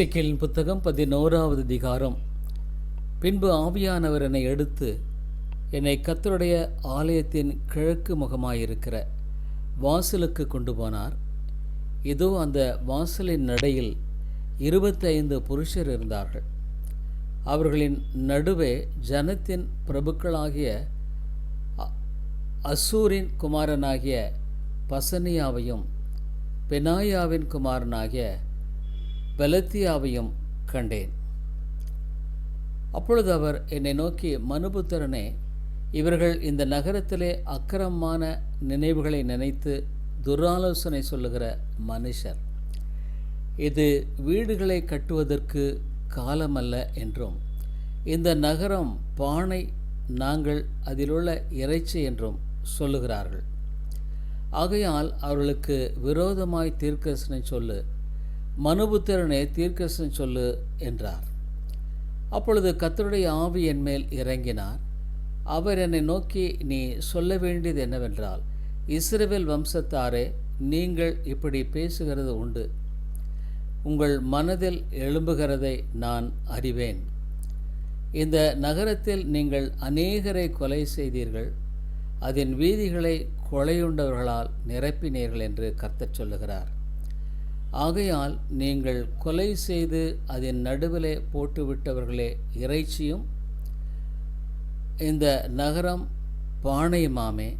எசைக்கியலின் புத்தகம் பதினோராவது அதிகாரம். பின்பு ஆவியானவர் என்னை எடுத்து என்னை கத்தருடைய ஆலயத்தின் கிழக்கு முகமாயிருக்கிற வாசலுக்கு கொண்டு போனார். இதோ அந்த வாசலின் நடையில் இருபத்தைந்து புருஷர் இருந்தார்கள். அவர்களின் நடுவே ஜனத்தின் பிரபுக்களாகிய அசூரின் குமாரனாகிய பசனியாவையும் பெனாயாவின் குமாரனாகிய பெலத்தியாவையும் கண்டேன். அப்பொழுது அவர் என்னை நோக்கி மனுபுத்திரனே இவர்கள் இந்த நகரத்திலே அக்கிரமமான நினைவுகளை நினைத்து துராலோசனை சொல்லுகிற மனுஷர். இது வீடுகளை கட்டுவதற்கு காலமல்ல என்றும் இந்த நகரம் பானை நாங்கள் அதிலுள்ள இறைச்சி என்றும் சொல்லுகிறார்கள். ஆகையால் அவர்களுக்கு விரோதமாய் தீர்க்கசனை சொல்லு மனுபுத்திரனே தீர்க்கசன் சொல்லு என்றார். அப்பொழுது கத்தருடைய ஆவி என் மேல் இறங்கினார். அவர் என்னை நோக்கி நீ சொல்ல வேண்டியது என்னவென்றால் இஸ்ரேவேல் வம்சத்தாரே நீங்கள் இப்படி பேசுகிறது உண்டு. உங்கள் மனதில் எழும்புகிறதை நான் அறிவேன். இந்த நகரத்தில் நீங்கள் அநேகரை கொலை செய்தீர்கள். அதன் வீதிகளை கொலையுண்டவர்களால் நிரப்பினீர்கள் என்று கர்த்தச் சொல்லுகிறார். ஆகையால் நீங்கள் கொலை செய்து அதன் நடுவிலே போட்டுவிட்டவர்களே இறைச்சியும் இந்த நகரம் பானையுமாமே?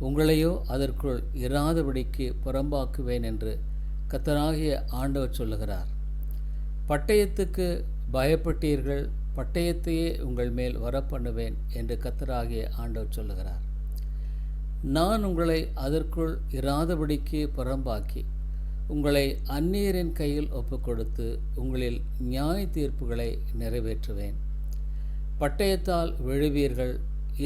உங்களையோ அதற்குள் இராதபடிக்கு புறம்பாக்குவேன் என்று கத்தராகிய ஆண்டவர் சொல்லுகிறார். பட்டயத்துக்கு பயப்பட்டீர்கள் பட்டயத்தையே உங்கள் மேல் வரப்பண்ணுவேன் என்று கத்தராகிய ஆண்டவர் சொல்லுகிறார். நான் உங்களை அதற்குள் இராதபடிக்கு புறம்பாக்கி உங்களை அந்நியரின் கையில் ஒப்புக்கொடுத்து உங்களில் நியாய தீர்ப்புகளை நிறைவேற்றுவேன். பட்டயத்தால் விழுவீர்கள்.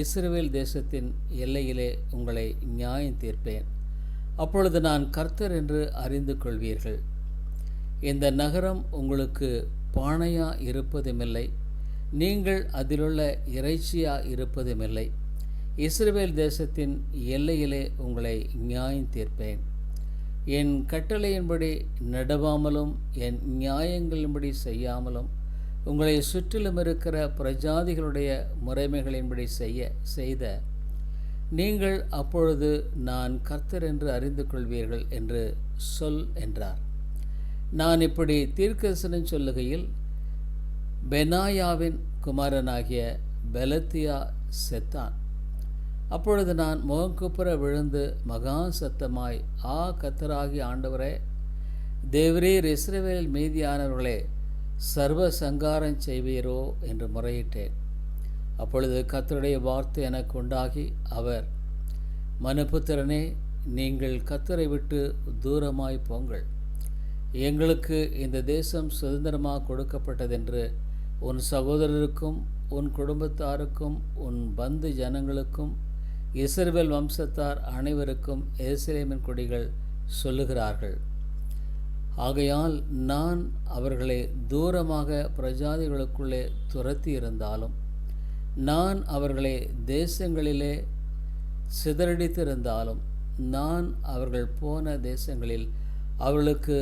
இஸ்ரேல் தேசத்தின் எல்லையிலே உங்களை நியாயம் தீர்ப்பேன். அப்பொழுது நான் கர்த்தர் என்று அறிந்து கொள்வீர்கள். இந்த நகரம் உங்களுக்கு பானையா இருப்பதுமில்லை. நீங்கள் அதிலுள்ள இறைச்சியா இருப்பதுமில்லை. இஸ்ரேல் தேசத்தின் எல்லையிலே உங்களை நியாயம் தீர்ப்பேன். என் கட்டளையின்படி நடவாமலும் என் நியாயங்களின்படி செய்யாமலும் உங்களை சுற்றிலும் இருக்கிற பிரஜாதிகளுடைய முறைமைகளின்படி செய்ய செய்த நீங்கள் அப்பொழுது நான் கர்த்தர் என்று அறிந்து கொள்வீர்கள் என்று சொல் என்றார். நான் இப்படி தீர்க்கசனம் சொல்லுகையில் பெனாயாவின் குமாரனாகிய பெலத்தியா செத்தான். அப்பொழுது நான் முகங்குப்புற விழுந்து மகா சத்தமாய் ஆ கத்தராகி ஆண்டவரே தேவரீர் இஸ்ரவேல் மீதியானவர்களே சர்வ சங்காரம் செய்வீரோ என்று முறையிட்டேன். அப்பொழுது கத்தருடைய வார்த்தை எனக்கு உண்டாகி அவர் மனுபுத்திரனே நீங்கள் கத்தரை விட்டு தூரமாய் போங்கள். எங்களுக்கு இந்த தேசம் சுதந்திரமாக கொடுக்கப்பட்டதென்று உன் சகோதரருக்கும் உன் குடும்பத்தாருக்கும் உன் பந்து ஜனங்களுக்கும் இஸ்ரேல் வம்சத்தார் அனைவருக்கும் எருசலேமின் கொடிகள் சொல்லுகிறார்கள். ஆகையால் நான் அவர்களை தூரமாக பிரஜாதிகளுக்குள்ளே துரத்தி இருந்தாலும் நான் அவர்களை தேசங்களிலே சிதறடித்திருந்தாலும் நான் அவர்கள் போன தேசங்களில் அவர்களுக்கு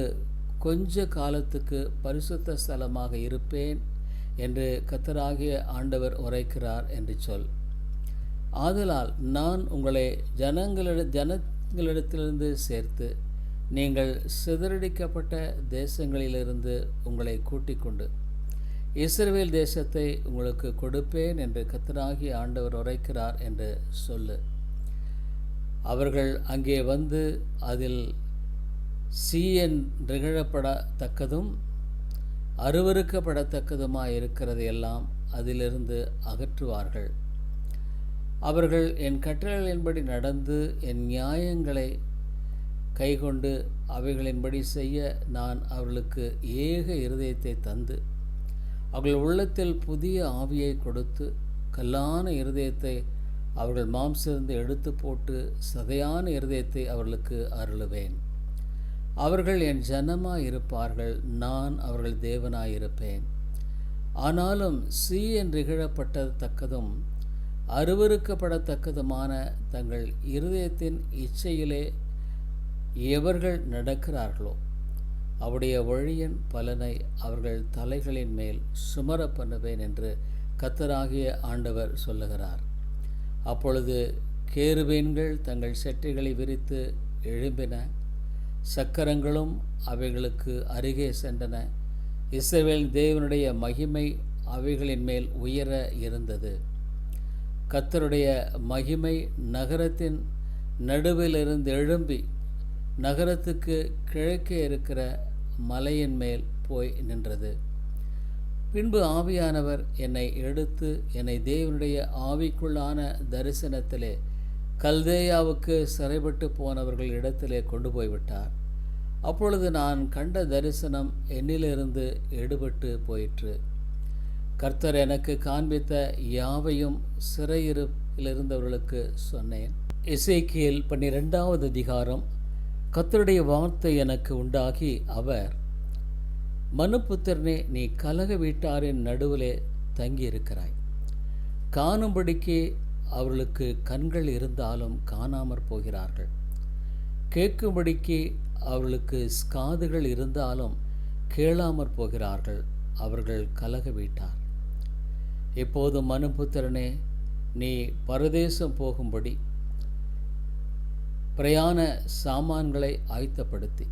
கொஞ்ச காலத்துக்கு பரிசுத்த ஸ்தலமாக இருப்பேன் என்று கத்தராகிய ஆண்டவர் உரைக்கிறார் என்று சொல். ஆதலால் நான் உங்களை ஜனங்களிட ஜனங்களிடத்திலிருந்து சேர்த்து நீங்கள் சிதறடிக்கப்பட்ட தேசங்களிலிருந்து உங்களை கூட்டிக் கொண்டு இஸ்ரேல் தேசத்தை உங்களுக்கு கொடுப்பேன் என்று கத்தராகி ஆண்டவர் உரைக்கிறார் என்று சொல்லு. அவர்கள் அங்கே வந்து அதில் சீயன் நிகழப்படத்தக்கதும் அருவறுக்கப்படத்தக்கதுமாய் இருக்கிறது எல்லாம் அதிலிருந்து அகற்றுவார்கள். அவர்கள் என் கட்டளைகளின்படி நடந்து என் நியாயங்களை கைகொண்டு அவைகளின்படி செய்ய நான் அவர்களுக்கு ஏக இருதயத்தை தந்து அவர்கள் உள்ளத்தில் புதிய ஆவியை கொடுத்து கல்லான இருதயத்தை அவர்கள் மாம்சிலிருந்து எடுத்து போட்டு சதையான இருதயத்தை அவர்களுக்கு அருளுவேன். அவர்கள் என் ஜனமாக இருப்பார்கள் நான் அவர்கள் தேவனாயிருப்பேன். ஆனாலும் சீ என்று இகழப்பட்டத்தக்கதும் அருவறுக்கப்படத்தக்கதுமான தங்கள் இருதயத்தின் இச்சையிலே எவர்கள் நடக்கிறார்களோ அவருடைய வழியின் பலனை அவர்கள் தலைகளின் மேல் சுமர பண்ணுவேன் என்று கத்தராகிய ஆண்டவர் சொல்லுகிறார். அப்பொழுது கேருபீன்கள் தங்கள் செட்டைகளை விரித்து எழும்பின. சக்கரங்களும் அவைகளுக்கு அருகே சென்றன. இஸ்ரேல் தேவனுடைய மகிமை அவைகளின் மேல் உயர இருந்தது. கத்தருடைய மகிமை நகரத்தின் நடுவிலிருந்து எழும்பி நகரத்துக்கு கிழக்கே இருக்கிற மலையின் மேல் போய் நின்றது. பின்பு ஆவியானவர் என்னை எடுத்து என்னை தேவனுடைய ஆவிக்குள்ளான தரிசனத்திலே கல்தேயாவுக்கு சிறைப்பட்டு போனவர்கள் இடத்திலே கொண்டு போய்விட்டார் அப்பொழுது நான் கண்ட தரிசனம் என்னிலிருந்து எடுபட்டு போயிற்று. கர்த்தர் எனக்கு காண்பித்த யாவையும் சிறையிருப்பில் இருந்தவர்களுக்கு சொன்னேன். இசைக்கியல் பன்னிரெண்டாவது அதிகாரம் கர்த்தருடைய வார்த்தை எனக்கு உண்டாகி அவர் மனுப்புத்திரனே நீ கலக வீட்டாரின் நடுவிலே தங்கியிருக்கிறாய். காணும்படிக்கு அவர்களுக்கு கண்கள் இருந்தாலும் காணாமற் போகிறார்கள். கேட்கும்படிக்கு அவர்களுக்கு காதுகள் இருந்தாலும் கேளாமற் போகிறார்கள். அவர்கள் கலக வீட்டார் இப்போது மனுபுத்திரனே நீ பரதேசம் போகும்படி பிரயாண சாமான்களை ஆயத்தப்படுத்தி.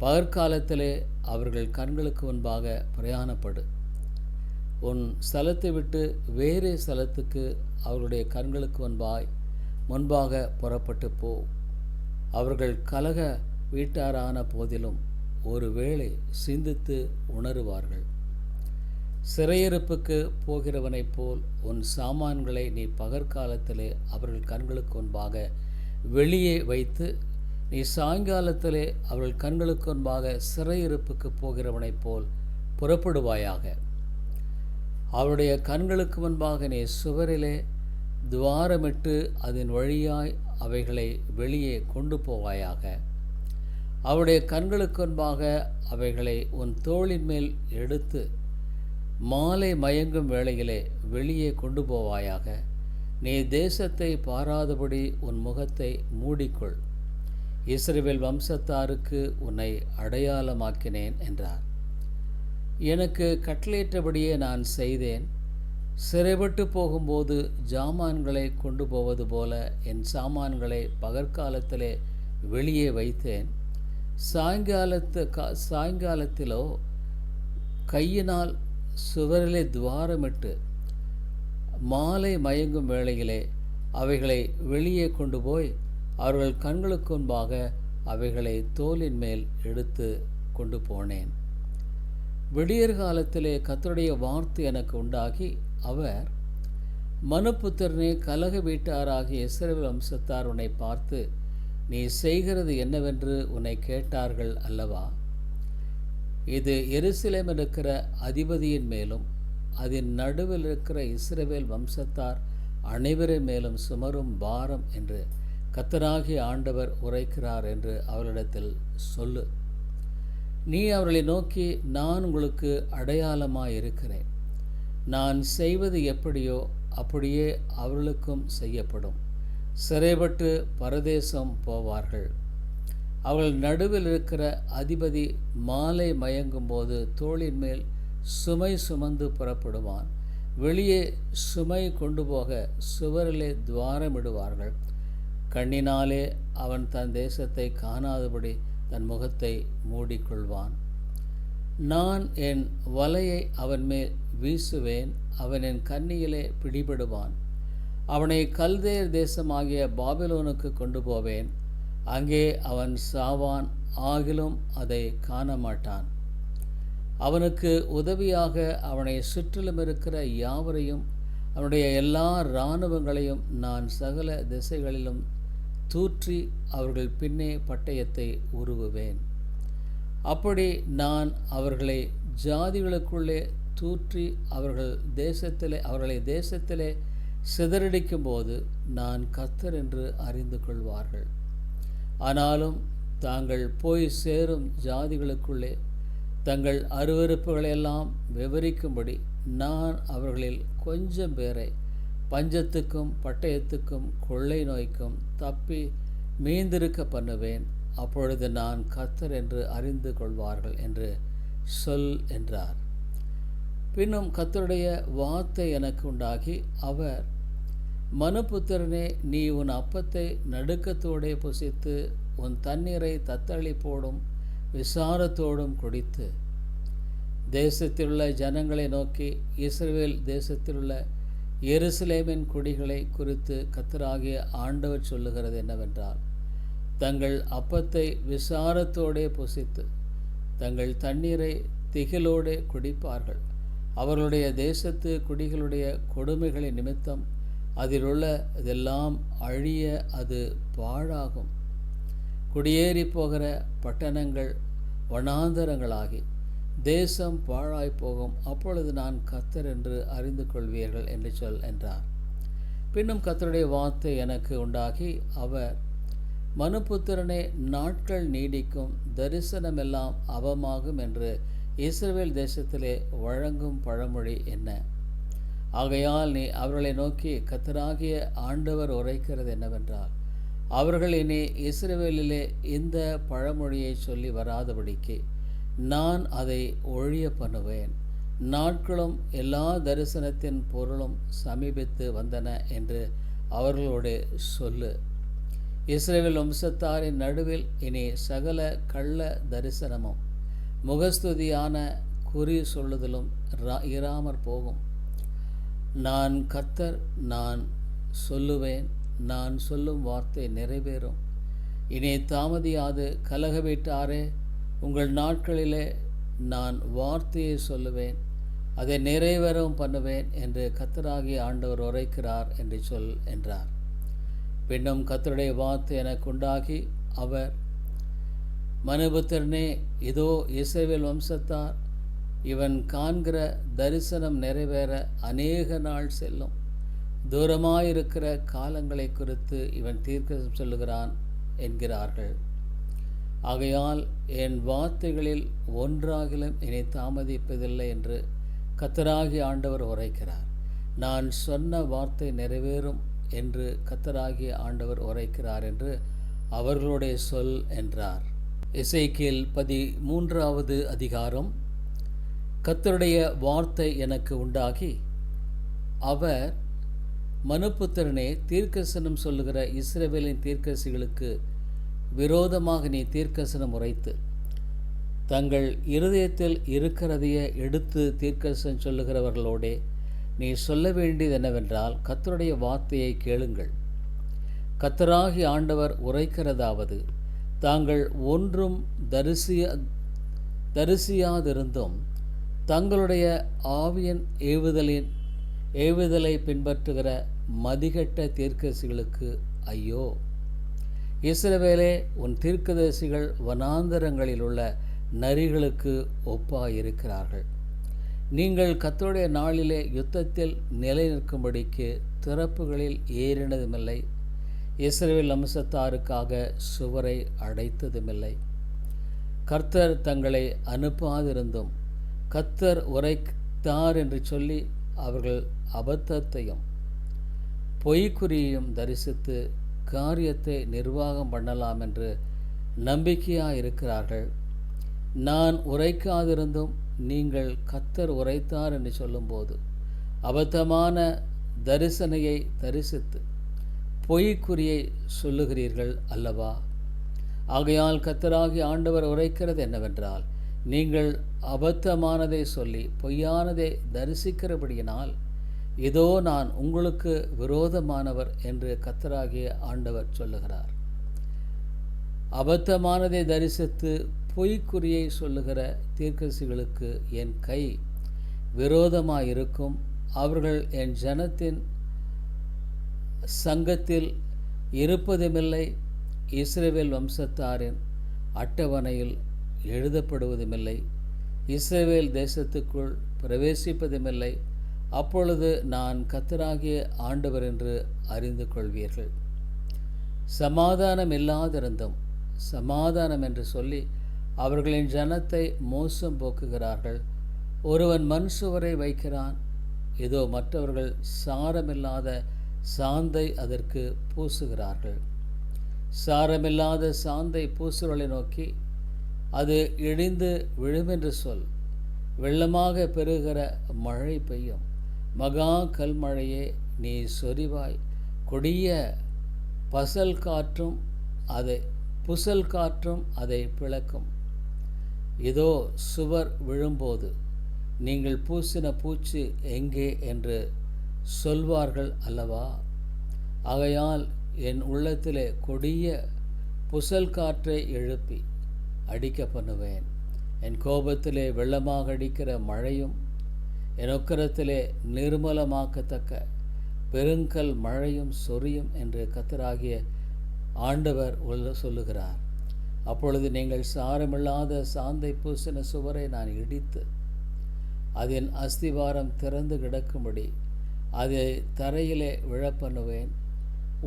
பகற்காலத்திலே அவர்கள் கண்களுக்கு முன்பாக பிரயாணப்படு. உன் ஸ்தலத்தை விட்டு வேறு ஸ்தலத்துக்கு அவர்களுடைய கண்களுக்கு முன்பாய் முன்பாக புறப்பட்டு போ. அவர்கள் கலக வீட்டாரான போதிலும் ஒருவேளை சிந்தித்து உணருவார்கள். சிறையிருப்புக்கு போகிறவனைப் போல் உன் சாமான்களை நீ பகற்காலத்திலே அவர்கள் கண்களுக்கு முன்பாக வெளியே வைத்து நீ சாயங்காலத்திலே அவர்கள் கண்களுக்கு முன்பாக சிறையிருப்புக்கு போகிறவனைப் போல் புறப்படுவாயாக. அவருடைய கண்களுக்கு முன்பாக நீ சுவரிலே துவாரமிட்டு அதன் வழியாய் அவைகளை வெளியே கொண்டு போவாயாக. அவருடைய கண்களுக்கு முன்பாக அவைகளை உன் தோளின் மேல் எடுத்து மாலை மயங்கும் வேளையிலே வெளியே கொண்டு போவாயாக. நீ தேசத்தை பாராதபடி உன் முகத்தை மூடிக்கொள். இஸ்ரேவேல் வம்சத்தாருக்கு உன்னை அடையாளமாக்கினேன் என்றார். எனக்கு கட்டளையிட்டபடியே நான் செய்தேன். சிறைபட்டு போகும்போது ஜாமான்களை கொண்டு போவது போல என் சாமான்களை பகற்காலத்திலே வெளியே வைத்தேன். சாயங்காலத்து கா சாயங்காலத்திலோ கையினால் சுவரிலே துவாரமிட்டு மாலை மயங்கும் வேளையிலே அவைகளை வெளியே கொண்டு போய் அவர்கள் கண்களுக்கு முன்பாக அவைகளை தோலின் மேல் எடுத்து கொண்டு போனேன். விடியற் காலத்திலே கத்தருடைய வார்த்தை எனக்கு உண்டாகி அவர் மனுப்புத்திரனே கலக வீட்டாராகிய இஸ்ரவேல் வம்சத்தார் உன்னை பார்த்து நீ செய்கிறது என்னவென்று உன்னை கேட்டார்கள் அல்லவா? இது எருசலேம் இருக்கிற அதிபதியின் மேலும் அதன் நடுவில் இருக்கிற இஸ்ரவேல் வம்சத்தார் அனைவரின் மேலும் சுமரும் பாரம் என்று கத்தராகிய ஆண்டவர் உரைக்கிறார் என்று அவளிடத்தில் சொல்லு. நீ அவர்களை நோக்கி நான் உங்களுக்கு அடையாளமாக இருக்கிறேன் நான் செய்வது எப்படியோ அப்படியே அவர்களுக்கும் செய்யப்படும். சிறைப்பட்டு பரதேசம் போவார்கள். அவர்கள் நடுவில் இருக்கிற அதிபதி மாலை மயங்கும் போது தோளின் மேல் சுமை சுமந்து புறப்படுவான். வெளியே சுமை கொண்டு போக சுவரிலே துவாரமிடுவார்கள் கண்ணினாலே அவன் தன் தேசத்தை காணாதபடி தன் முகத்தை மூடிக்கொள்வான். நான் என் வலையை அவன் மேல் வீசுவேன் அவன் என் கண்ணியிலே பிடிபடுவான். அவனை கல்தேர் தேசமாகிய பாபிலோனுக்கு கொண்டு போவேன். அங்கே அவன் சாவான் ஆகிலும் அதை காண மாட்டான் அவனுக்கு உதவியாக அவனை சுற்றிலும் இருக்கிற யாவரையும் அவனுடைய எல்லா இராணுவங்களையும் நான் சகல திசைகளிலும் தூற்றி அவர்கள் பின்னே பட்டயத்தை உருவுவேன். அப்படி நான் அவர்களை ஜாதிகளுக்குள்ளே தூற்றி அவர்கள் தேசத்திலே அவர்களை தேசத்திலே சிதறடிக்கும் போது நான் கத்தர் என்று அறிந்து கொள்வார்கள். ஆனாலும் தாங்கள் போய் சேரும் ஜாதிகளுக்குள்ளே தங்கள் அருவறுப்புகளையெல்லாம் விவரிக்கும்படி நான் அவர்களில் கொஞ்சம் பேரை பஞ்சத்துக்கும் பட்டயத்துக்கும் கொள்ளை நோய்க்கும் தப்பி மீந்திருக்க பண்ணுவேன். அப்பொழுது நான் கர்த்தர் என்று அறிந்து கொள்வார்கள் என்று சொல் என்றார். பின்னும் கர்த்தருடைய வார்த்தை எனக்கு உண்டாகி அவர் மனுபுத்திரனே நீ உன் அப்பத்தை நடுக்கத்தோடே புசித்து உன் தண்ணீரை தத்தளிப்போடும் விசாரத்தோடும் குடித்து. தேசத்திலுள்ள ஜனங்களை நோக்கி இஸ்ரேல் தேசத்திலுள்ள எருசலேமின் குடிகளை குறித்து கத்தராகிய ஆண்டவர் சொல்லுகிறது என்னவென்றால் தங்கள் அப்பத்தை விசாரத்தோடே புசித்து தங்கள் தண்ணீரை திகிலோடே குடிப்பார்கள். அவர்களுடைய தேசத்து குடிகளுடைய கொடுமைகளின் நிமித்தம் அதில் உள்ள இதெல்லாம் அழிய அது பாழாகும். குடியேறி போகிற பட்டணங்கள் வனாந்தரங்களாகி தேசம் பாழாய் போகும். அப்பொழுது நான் கத்தர் என்று அறிந்து கொள்வீர்கள் என்று சொல் என்றார். பின்னும் கத்தருடைய வார்த்தை எனக்கு உண்டாகி அவர் மனுபுத்திரனே நாட்கள் நீடிக்கும் தரிசனமெல்லாம் அவமாகும் என்று இஸ்ரேல் தேசத்திலே வழங்கும் பழமொழி என்ன? ஆகையால் நீ அவர்களை நோக்கி கத்தராகிய ஆண்டவர் உரைக்கிறது என்னவென்றால் அவர்கள் இனி இஸ்ரேவேலிலே இந்த பழமொழியை சொல்லி வராதபடிக்கு நான் அதை ஒழிய பண்ணுவேன். நாட்களும் எல்லா தரிசனத்தின் பொருளும் சமீபித்து வந்தன என்று அவர்களோடு சொல்லு. இஸ்ரேவில் வம்சத்தாரின் நடுவில் இனி சகல கள்ள தரிசனமும் முகஸ்துதியான குறி சொல்லுதலும் இராமற் போகும். நான் கத்தர் நான் சொல்லுவேன் நான் சொல்லும் வார்த்தை நிறைவேறும். இனி தாமதியாது கலக வீட்டாரே உங்கள் நாட்களிலே நான் வார்த்தையை சொல்லுவேன் அதை நிறைவேறவும் பண்ணுவேன் என்று கத்தராகி ஆண்டவர் உரைக்கிறார் என்று சொல் என்றார். பின்னும் கத்தருடைய வார்த்தை எனக்கு உண்டாகி அவர் மனுபுத்திரனே இதோ இசைவில் வம்சத்தார் இவன் காண்கிற தரிசனம் நிறைவேற அநேக நாள் செல்லும். தூரமாயிருக்கிற காலங்களை குறித்து இவன் தீர்க்க சொல்லுகிறான் என்கிறார்கள். ஆகையால் என் வார்த்தைகளில் ஒன்றாகிலும் இனி தாமதிப்பதில்லை என்று கத்தராகி ஆண்டவர் உரைக்கிறார். நான் சொன்ன வார்த்தை நிறைவேறும் என்று கத்தராகி ஆண்டவர் உரைக்கிறார் என்று அவர்களுடைய சொல் என்றார். இசைக்கில் பதி மூன்றாவது அதிகாரம் கத்தருடைய வார்த்தை எனக்கு உண்டாகி அவர் மனுப்புத்திரனே தீர்க்கசனம் சொல்லுகிற இஸ்ரேவேலின் தீர்க்கசிகளுக்கு விரோதமாக நீ தீர்க்கசனம் உரைத்து தங்கள் இருதயத்தில் இருக்கிறதையே எடுத்து தீர்க்கசனம் சொல்லுகிறவர்களோடே நீ சொல்ல வேண்டியது என்னவென்றால் கத்தருடைய வார்த்தையை கேளுங்கள். கத்தராகி ஆண்டவர் உரைக்கிறதாவது தாங்கள் ஒன்றும் தரிசிய தரிசியாதிருந்தும் தங்களுடைய ஆவியன் ஏவுதலின் ஏவுதலை பின்பற்றுகிற மதிகட்ட தீர்க்கசிகளுக்கு ஐயோ. இஸ்ரவேலே உன் தீர்க்கதரிசிகள் வனாந்தரங்களில் உள்ள நரிகளுக்கு ஒப்பாயிருக்கிறார்கள். நீங்கள் கத்தோடைய நாளிலே யுத்தத்தில் நிலை நிற்கும்படிக்கு திறப்புகளில் ஏறினதுமில்லை. இஸ்ரேல் அம்சத்தாருக்காக சுவரை அடைத்ததுமில்லை. கர்த்தர் தங்களை அனுப்பாதிருந்தும் கத்தர் உரைத்தார் என்று சொல்லி அவர்கள் அபத்தத்தையும் பொய்க்குறியையும் தரிசித்து காரியத்தை நிர்வாகம் பண்ணலாம் என்று நம்பிக்கையாக இருக்கிறார்கள் நான் உரைக்காதிருந்தும் நீங்கள் கத்தர் உரைத்தார் என்று சொல்லும்போது அபத்தமான தரிசனையை தரிசித்து பொய்க்குறியை சொல்லுகிறீர்கள் அல்லவா? ஆகையால் கத்தராகி ஆண்டவர் உரைக்கிறது என்னவென்றால் நீங்கள் அபத்தமானதை சொல்லி பொய்யானதை தரிசிக்கிறபடியினால் இதோ நான் உங்களுக்கு விரோதமானவர் என்று கத்தராகிய ஆண்டவர் சொல்லுகிறார். அபத்தமானதை தரிசித்து பொய்க்குறியை சொல்லுகிற தீர்க்கசிகளுக்கு என் கை விரோதமாயிருக்கும். அவர்கள் என் ஜனத்தின் சங்கத்தில் இருப்பதுமில்லை. இஸ்ரேவேல் வம்சத்தாரின் அட்டவணையில் எழுதப்படுவதுமில்லை. இஸ்ரேவேல் தேசத்துக்குள் பிரவேசிப்பதுமில்லை. அப்பொழுது நான் கத்தராகிய ஆண்டவர் என்று அறிந்து கொள்வீர்கள். சமாதானம் இல்லாதிருந்தும் சமாதானம் என்று சொல்லி அவர்களின் ஜனத்தை மோசம் போக்குகிறார்கள். ஒருவன் மண் சுவரை வைக்கிறான். இதோ மற்றவர்கள் சாரமில்லாத சாந்தை அதற்கு பூசுகிறார்கள். சாரமில்லாத சாந்தை பூசுகளை நோக்கி அது இடிந்து விழுமென்று சொல். வெள்ளமாக பெருகிற மழை பெய்யும். மகா கல்மழையே நீ சொரிவாய் கொடிய பசல் காற்றும் அதை புசல் காற்றும் அதை பிளக்கும். இதோ சுவர் விழும்போது நீங்கள் பூசின பூச்சி எங்கே என்று சொல்வார்கள் அல்லவா? ஆகையால் என் உள்ளத்திலே கொடிய புசல் காற்றை எழுப்பி அடிக்க பண்ணுவேன் என் கோபத்திலே வெள்ளமாக அடிக்கிற மழையும் என் உக்கரத்திலே நிர்மலமாக்கத்தக்க பெருங்கல் மழையும் சொரியும் என்று கத்தராகிய ஆண்டவர் உள்ள சொல்லுகிறார். அப்பொழுது நீங்கள் சாரமில்லாத சாந்தை பூசின சுவரை நான் இடித்து அதன் அஸ்திவாரம் திறந்து கிடக்கும்படி அதை தரையிலே விழப்பண்ணுவேன்.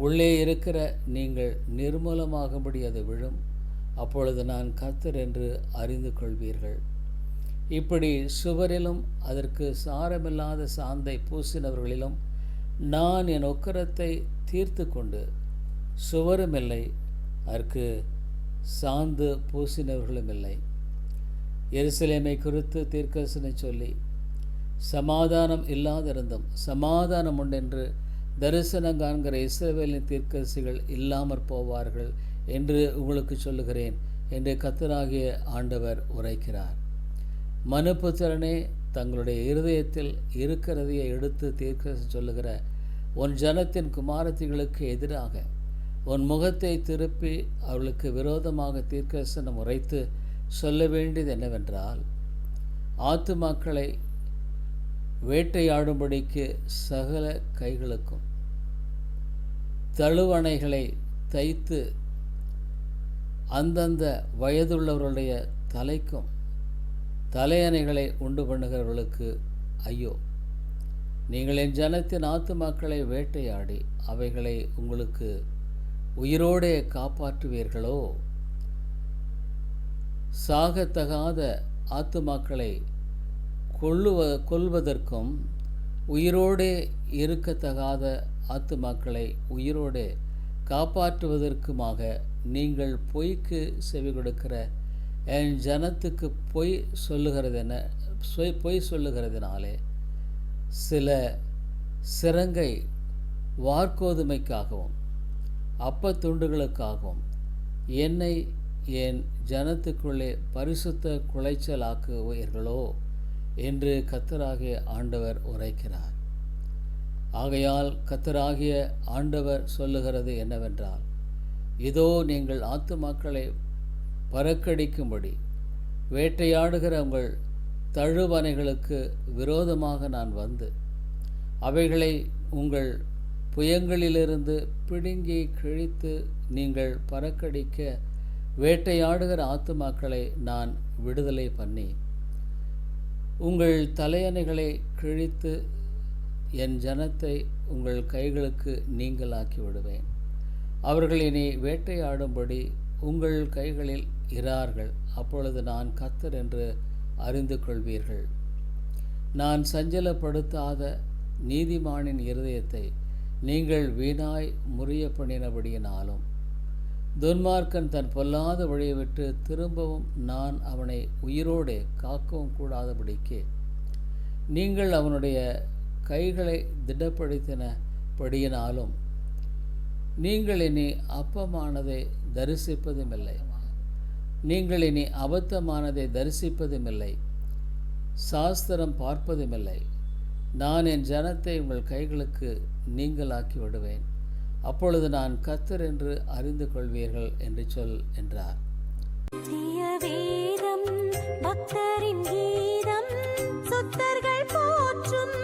உள்ளே இருக்கிற நீங்கள் நிர்மூலமாகும்படி அது விழும். அப்பொழுது நான் கர்த்தர் என்று அறிந்து கொள்வீர்கள். இப்படி சுவரிலும் அதற்கு சாரமில்லாத சாந்தை பூசினவர்களிலும் நான் என் ஒக்கரத்தை தீர்த்து கொண்டு சுவரும் இல்லை அதற்கு சாந்து பூசினவர்களும் இல்லை எருசலேமை குறித்து தீர்க்கசனை சொல்லி சமாதானம் இல்லாதிருந்தும் சமாதானம் உண்டென்று தரிசனம் காண்கிற இஸ்ரவேலின் தீர்க்கரசிகள் இல்லாமற் போவார்கள் என்று உங்களுக்கு சொல்லுகிறேன் என்று கத்தராகிய ஆண்டவர் உரைக்கிறார். மனுப்புத்திரனே தங்களுடைய இருதயத்தில் இருக்கிறதையை எடுத்து தீர்க்க சொல்லுகிற உன் ஜனத்தின் குமாரத்திகளுக்கு எதிராக உன் முகத்தை திருப்பி அவளுக்கு விரோதமாக தீர்க்கசனம் உரைத்து சொல்ல வேண்டியது என்னவென்றால் ஆத்துமாக்களை வேட்டையாடும்படிக்கு சகல கைகளுக்கும் தழுவணைகளை தைத்து அந்தந்த வயதுள்ளவர்களுடைய தலைக்கும் தலையணைகளை உண்டு பண்ணுகிறவர்களுக்கு ஐயோ நீங்கள் என் ஜனத்தின் ஆத்துமாக்களை வேட்டையாடி அவைகளை உங்களுக்கு உயிரோடே காப்பாற்றுவீர்களோ? சாகத்தகாத ஆத்துமாக்களை கொள்ளுவ கொள்வதற்கும் உயிரோடே இருக்கத்தகாத ஆத்துமாக்களை உயிரோடே காப்பாற்றுவதற்குமாக நீங்கள் பொய்க்கு செவி கொடுக்கிற என் ஜனத்துக்கு பொய் சொல்லுகிறதென சொய் பொய் சொல்லுகிறதுனாலே சில சிறங்கை வார்கோதுமைக்காகவும் அப்பத்துண்டுகளுக்காகவும் என்னை என் ஜனத்துக்குள்ளே பரிசுத்த குலைச்சலாக்குவீர்களோ என்று கத்தராகிய ஆண்டவர் உரைக்கிறார். ஆகையால் கத்தராகிய ஆண்டவர் சொல்லுகிறது என்னவென்றால் இதோ நீங்கள் ஆத்துமாக்களை பறக்கடிக்கும்படி வேட்டையாடுகிற உங்கள் தழுவனைகளுக்கு விரோதமாக நான் வந்து அவைகளை உங்கள் புயங்களிலிருந்து பிடுங்கி கிழித்து நீங்கள் பறக்கடிக்க வேட்டையாடுகிற ஆத்துமாக்களை நான் விடுதலை பண்ணி உங்கள் தலையணைகளை கிழித்து என் ஜனத்தை உங்கள் கைகளுக்கு நீங்களாக்கி விடுவேன். அவர்கள் இனி வேட்டையாடும்படி உங்கள் கைகளில் இரார்கள் அப்பொழுது நான் கத்தர் என்று அறிந்து கொள்வீர்கள் நான் சஞ்சலப்படுத்தாத நீதிமானின் இருதயத்தை நீங்கள் வீணாய் முறிய பண்ணினபடியினாலும் துன்மார்க்கன் தன் பொல்லாத வழியை விட்டு திரும்பவும் நான் அவனை உயிரோடே காக்கவும் கூடாதபடிக்கு நீங்கள் அவனுடைய கைகளை திடப்படுத்தினபடியினாலும் நீங்கள் இனி அப்பமானதை தரிசிப்பதுமில்லை. நீங்கள் இனி அபத்தமானதை தரிசிப்பதுமில்லை. சாஸ்திரம் பார்ப்பதுமில்லை. நான் என் ஜனத்தை உங்கள் கைகளுக்கு நீங்களாக்கி விடுவேன். அப்பொழுது நான் கத்தர் என்று அறிந்து கொள்வீர்கள் என்று சொல் என்றார். பக்தரின் கீதம் சுத்தர்கள் போற்றும்